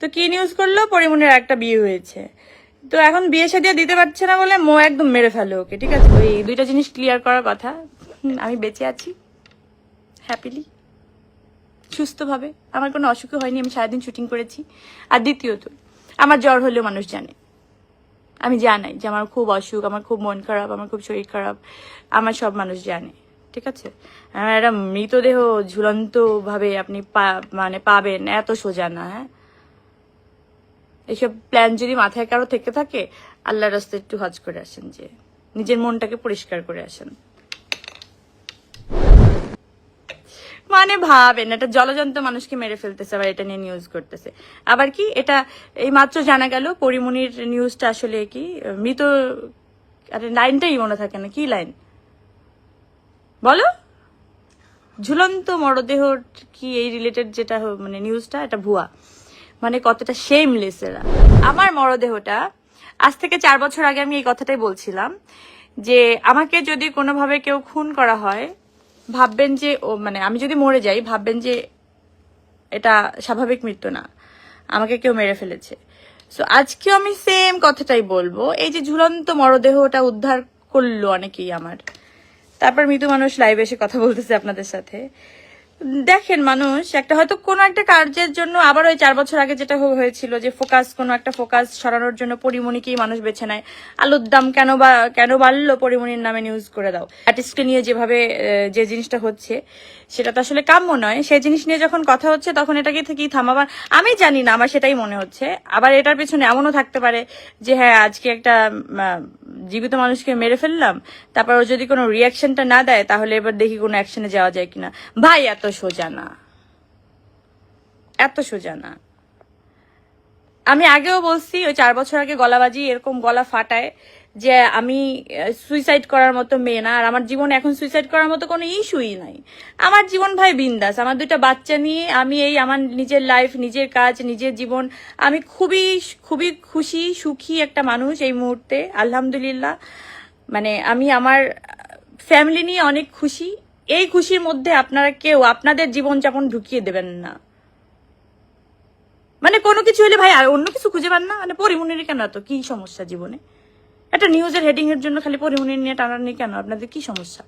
তো কি নিউজ করল? পরিমণির একটা বিয়ে হয়েছে। তো এখন বিয়ে সাদিয়া দিতে পারছে না বলে মো একদম মেরে ফেলো ওকে, ঠিক আছে? ওই দুইটা জিনিস ক্লিয়ার করার কথা। আমি বেঁচে আছি। হ্যাপিলি সুস্থভাবে। আমার কোনো অসুখ হয়নি, আমি সারাদিন শুটিং করেছি। আর দ্বিতীয়ত, আমার জ্বর হলেও মানুষ জানে। আমি জানাই যে আমার খুব অসুখ, আমার খুব মন খারাপ, আমার খুব শরীর খারাপ, আমার সব মানুষ জানে, ঠিক আছে? আর একটা মৃতদেহ ঝুলন্ত ভাবে আপনি পা- মানে পাবেন, এত সোজা না হ্যাঁ? এইসব প্ল্যান যদি মাথায় কারও থেকে থাকে আল্লাহ রাস্তায় একটু হজ করে আসেন যে, নিজের মনটাকে পরিষ্কার করে আসেন। মানে ভাবেন এটা জলজন্ত মানুষকে মেরে ফেলতেছে, আবার এটা নিয়ে নিউজ করতেছে। আবার কি, এটা এই মাত্র জানা গেল পরিমণির নিউজটা আসলে কি, মৃত, আরে লাইনটাই মনে থাকে না, কি লাইন বলো? ঝুলন্ত মরদেহ কি এই রিলেটেড যেটা মানে নিউজটা এটা ভুয়া। মানে কতটা শেমলেস এরা। আমার মরদেহটা, আজ থেকে চার বছর আগে আমি এই কথাটাই বলছিলাম, যে আমাকে যদি কোনোভাবে কেউ খুন করা হয়, ভাববেন যে ও মানে আমি যদি মরে যাই, ভাববেন যে এটা স্বাভাবিক মৃত্যু না। আমাকে কেউ মেরে ফেলেছে। সো আজকেও আমি সেম কথাটাই বলব। এই যে ঝুলন্ত মরদেহটা উদ্ধার করল অনেকেই আমার। তারপর মৃত মানুষ লাইভে এসে কথা বলতেছে আপনাদের সাথে। দেখেন মানুষ, একটা হয়তো কোনো একটা কার্যের জন্য আবার ওই চার বছর আগে যেটা হয়েছিল যে ফোকাস কোনো একটা ফোকাস সরানোর জন্য পরিমণিকেই মানুষ বেছে নেয়। আলুর দাম কেন বা কেন বাড়লো পরিমণির নামে নিউজ করে দাও। আর্টিস্টকে নিয়ে যেভাবে যে জিনিসটা হচ্ছে, সেটা তো আসলে কাম্য নয়। সেই জিনিস নিয়ে যখন কথা হচ্ছে, তখন এটাকে থেকেই থামাবার আমি জানি না, আমার সেটাই মনে হচ্ছে। আবার এটার পেছনে এমনও থাকতে পারে যে হ্যাঁ আজকে একটা জীবিত মানুষকে মেরে ফেললাম, তারপর ও যদি কোনো রিয়াকশনটা না দেয়, তাহলে এবার দেখি কোনো অ্যাকশনে যাওয়া যায় কিনা। ভাই, এত সোজা না। এত সোজা না। আমি আগেও বলছি, ওই চার বছর আগে গলা বাজি এরকম গলা ফাটায় যে আমি সুইসাইড করার মতো মেয়ে না, আর আমার জীবন এখন সুইসাইড করার মতো কোনো ইস্যুই নাই। আমার জীবন ভাই বিন্দাস, আমার দুইটা বাচ্চা নিয়ে আমি এই আমার নিজের লাইফ নিজের কাজ, নিজের জীবন, আমি খুবই খুবই খুশি, সুখী একটা মানুষ এই মুহূর্তে, আলহামদুলিল্লাহ। মানে আমি আমার ফ্যামিলি নিয়ে অনেক খুশি। এই খুশির মধ্যে আপনারা কেউ আপনাদের জীবনযাপন ঢুকিয়ে দেবেন না। মানে কোনো কিছু হলে ভাই, আর অন্য কিছু খুঁজে পান না? মানে পরিমণির কেন এত? কি সমস্যা জীবনে? একটা নিউজের হেডিং এর জন্য খালি পরিমণির নিয়ে টানানি কেন আপনাদের কি সমস্যা।